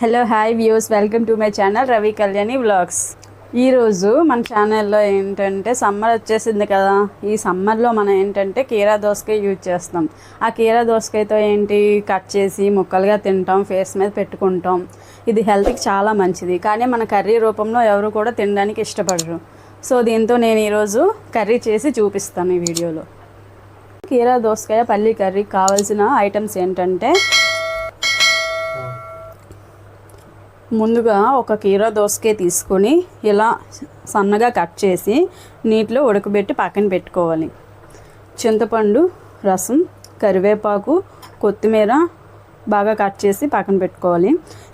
Hello hi views welcome to my channel Ravi Kalyani vlogs ఈరోజు మన ఛానల్లో ఏంటంటే సమ్మర్ వచ్చేసింది కదా. ఈ సమ్మర్లో మనం ఏంటంటే కీరా దోసకాయ యూజ్ చేస్తాం. ఆ కీరా దోసకాయతో ఏంటి? కట్ చేసి ముక్కలుగా తింటాం ఫేస్ మీద పెట్టుకుంటాం. ఇది హెల్త్కి చాలా మంచిది. కానీ మన కర్రీ రూపంలో ఎవరు కూడా తినడానికి ఇష్టపడరు. సో దీంతో నేను ఈరోజు కర్రీ చేసి చూపిస్తాను ఈ వీడియోలో. కీరా దోసకాయ పల్లి కర్రీ కావాల్సిన ఐటమ్స్ ఏంటంటే ముందుగా ఒక కీరా దోసకాయ తీసుకొని ఇలా సన్నగా కట్ చేసి నీటిలో ఉడకబెట్టి పక్కన పెట్టుకోవాలి. చింతపండు రసం కరివేపాకు కొత్తిమీర బాగా కట్ చేసి పక్కన పెట్టుకోవాలి.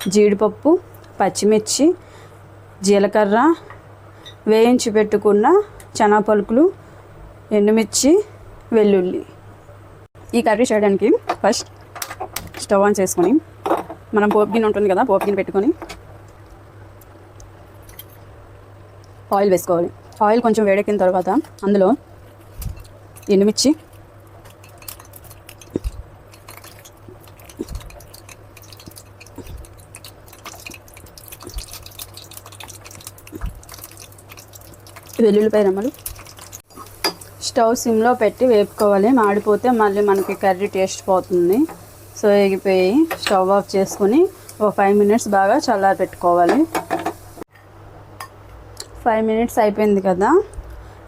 జీడిపప్పు పచ్చిమిర్చి జీలకర్ర వేయించి పెట్టుకున్న చనా పలుకులు ఎండుమిర్చి వెల్లుల్లి. ఈ కర్రీ చేయడానికి ఫస్ట్ స్టవ్ ఆన్ చేసుకొని మనం పోపు గిన్నె ఉంటుంది కదా పోపు గిన్నె పెట్టుకొని ఆయిల్ వేసుకోవాలి. ఆయిల్ కొంచెం వేడెక్కిన తర్వాత అందులో ఎండుమిర్చి వెల్లుల్లిపాయ రమ్మలు స్టవ్ సిమ్లో పెట్టి వేపుకోవాలి. మాడిపోతే మళ్ళీ మనకి కర్రీ టేస్ట్ పోతుంది. సో ఎగిపోయి స్టవ్ ఆఫ్ చేసుకొని ఒక ఫైవ్ మినిట్స్ బాగా చల్లారి పెట్టుకోవాలి. ఫైవ్ మినిట్స్ అయిపోయింది కదా.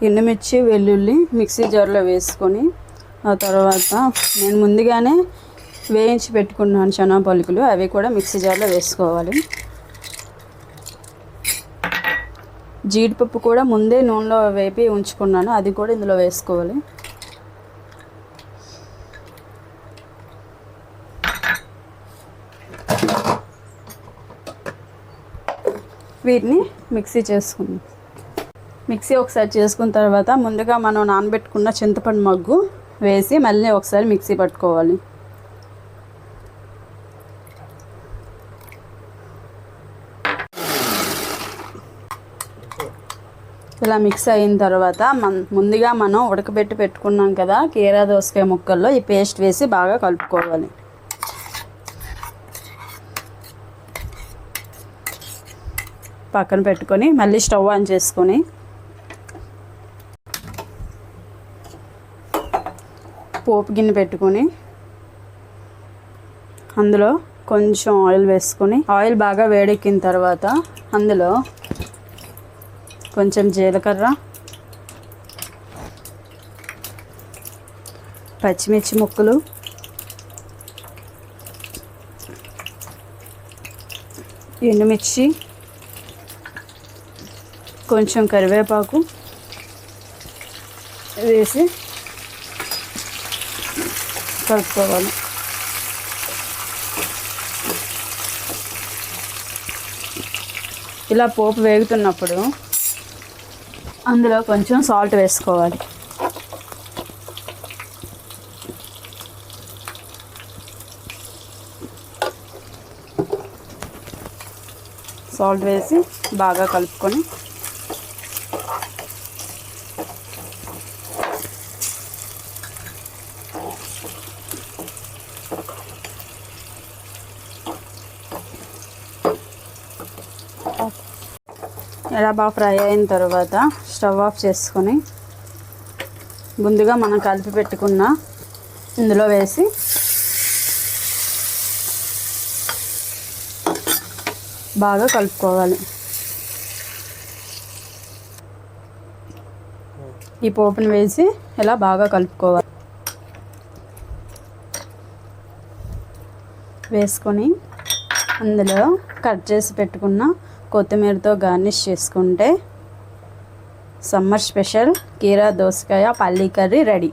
ఎండుమిర్చి వెల్లుల్లి మిక్సీ జార్లో వేసుకొని ఆ తర్వాత నేను ముందుగానే వేయించి పెట్టుకున్నాను చనా పలుకులు. అవి కూడా మిక్సీ జార్లో వేసుకోవాలి. జీడిపప్పు కూడా ముందే నూనెలో వేపి ఉంచుకున్నాను. అది కూడా ఇందులో వేసుకోవాలి. వీటిని మిక్సీ చేసుకుందాం. మిక్సీ ఒకసారి చేసుకున్న తర్వాత ముందుగా మనం నానబెట్టుకున్న చింతపండు మగ్గు వేసి మళ్ళీ ఒకసారి మిక్సీ పట్టుకోవాలి. ఇలా మిక్స్ అయిన తర్వాత మన ముందుగా మనం ఉడకబెట్టి పెట్టుకున్నాం కదా కీరా దోసకాయ ముక్కల్లో ఈ పేస్ట్ వేసి బాగా కలుపుకోవాలి. పక్కన పెట్టుకొని మళ్ళీ స్టవ్ ఆన్ చేసుకొని పోపు గిన్నె పెట్టుకొని అందులో కొంచెం ఆయిల్ వేసుకొని ఆయిల్ బాగా వేడెక్కిన తర్వాత అందులో కొంచెం జీలకర్ర పచ్చిమిర్చి ముక్కలు ఎండుమిర్చి కొంచెం కరివేపాకు వేసి కలుపుకోవాలి. ఇలా పోపు వేగుతున్నప్పుడు అందులో కొంచెం సాల్ట్ వేసుకోవాలి. సాల్ట్ వేసి బాగా కలుపుకొని ఇలా బాగా ఫ్రై అయిన తర్వాత స్టవ్ ఆఫ్ చేసుకొని ముందుగా మనం కలిపి పెట్టుకున్న ఇందులో వేసి బాగా కలుపుకోవాలి. ఈ పోపును వేసి ఇలా బాగా కలుపుకోవాలి. వేసుకొని అందులో కట్ చేసి పెట్టుకున్న కొత్తిమీరతో గార్నిష్ చేసుకుంటే సమ్మర్ స్పెషల్ కీరా దోసకాయ పల్లీ కర్రీ రెడీ.